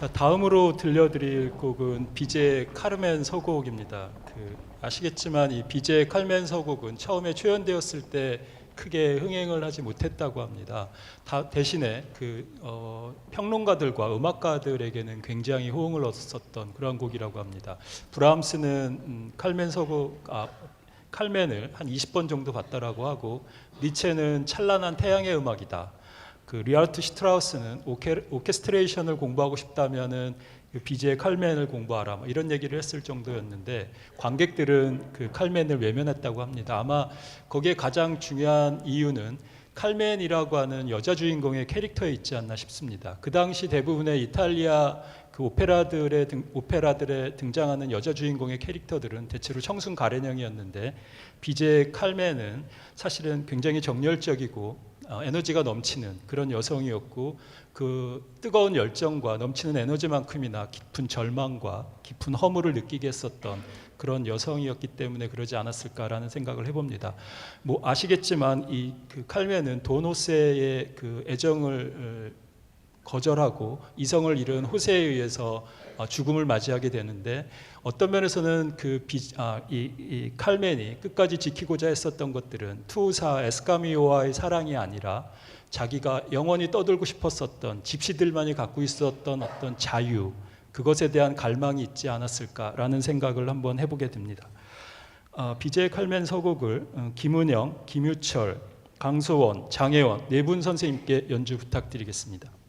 자 다음으로 들려드릴 곡은 비제 카르멘 서곡입니다. 그 아시겠지만 이 비제 카르멘 서곡은 처음에 초연되었을 때 크게 흥행을 하지 못했다고 합니다. 다 대신에 그 어, 평론가들과 음악가들에게는 굉장히 호응을 얻었었던 그런 곡이라고 합니다. 브람스는 음, 칼멘 서곡 아, 칼멘을 한 20번 정도 봤다라고 하고 니체는 찬란한 태양의 음악이다. 그 리알트 시트라우스는 오케, 오케스트레이션을 공부하고 싶다면은 그 비제 칼멘을 공부하라 뭐 이런 얘기를 했을 정도였는데 관객들은 그 칼멘을 외면했다고 합니다. 아마 거기에 가장 중요한 이유는 칼멘이라고 하는 여자 주인공의 캐릭터에 있지 않나 싶습니다. 그 당시 대부분의 이탈리아 그 오페라들의 등, 오페라들에 등장하는 여자 주인공의 캐릭터들은 대체로 청순 가련형이었는데 비제 칼멘은 사실은 굉장히 정열적이고 어, 에너지가 넘치는 그런 여성이었고 그 뜨거운 열정과 넘치는 에너지만큼이나 깊은 절망과 깊은 허물을 느끼게 했었던 그런 여성이었기 때문에 그러지 않았을까라는 생각을 해봅니다. 뭐 아시겠지만 이 그 칼멘은 도노세의 그 애정을 어, 거절하고 이성을 잃은 호세에 의해서 어, 죽음을 맞이하게 되는데 어떤 면에서는 그 비, 아, 이, 이 칼멘이 끝까지 지키고자 했었던 것들은 투사 에스카미오와의 사랑이 아니라 자기가 영원히 떠들고 싶었었던 집시들만이 갖고 있었던 어떤 자유 그것에 대한 갈망이 있지 않았을까라는 생각을 한번 해보게 됩니다. 어, 비제 칼멘 서곡을 어, 김은영, 김유철, 강소원, 장혜원 네 분 선생님께 연주 부탁드리겠습니다.